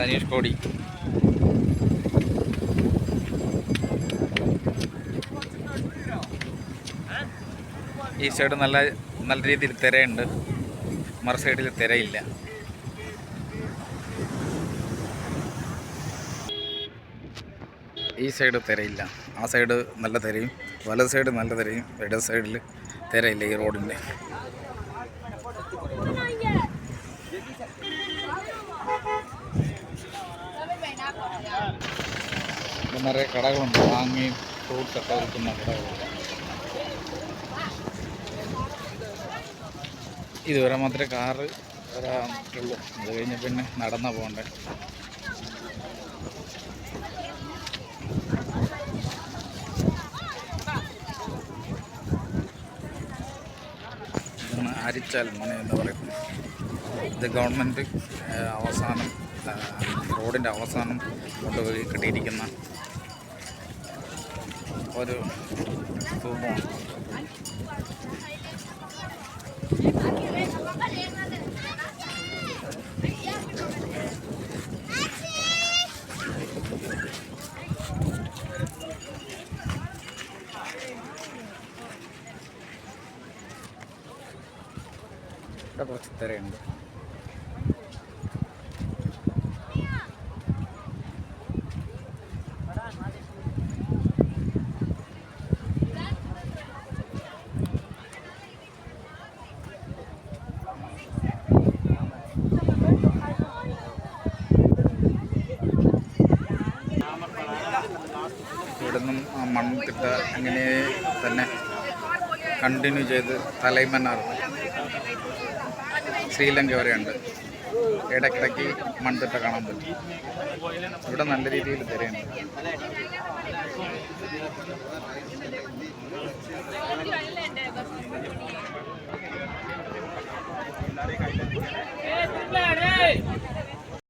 ധനുഷ്കോടി ഈ സൈഡ് നല്ല നല്ല രീതിയിൽ തിരയുണ്ട്. മറു സൈഡിൽ തിരയില്ല. ഈ സൈഡ് തിരയില്ല. ആ സൈഡ് നല്ല തിരയും. വലത് സൈഡ് നല്ല തിരയും. ഇട സൈഡിൽ തിരയില്ല ഈ റോഡിന്റെ ഇവിടെ നിറയെ കടകളുണ്ട്. മാങ്ങയും ഫ്രൂട്ട്സ് ഒക്കെ വിൽക്കുന്ന കടകളുണ്ട്. ഇതുവരെ മാത്രമേ കാറ് വരാട്ടുള്ളൂ അത് കഴിഞ്ഞ് പിന്നെ നടന്നാ പോകണ്ടേ. അരിച്ചാൽ മന എന്ന് പറയുന്നത് ഇത് ഗവൺമെന്റ് അവസാനം റോഡിന്റെ അവസാനം കൊണ്ടുപോയി കെട്ടിയിരിക്കുന്ന ഒരു രൂപമാണ് ഇവിടെ കുറച്ച് തിരയുണ്ട് ഇവിടെ നിന്നും ആ മൺതിട്ട അങ്ങനെ തന്നെ കണ്ടിന്യൂ ചെയ്ത് തലൈമന്നാർ ശ്രീലങ്ക വരെയുണ്ട്. ഇടയ്ക്കിടയ്ക്ക് മൺതിട്ട കാണാൻ പറ്റും. ഇവിടെ നല്ല രീതിയിൽ തിരയുണ്ട്.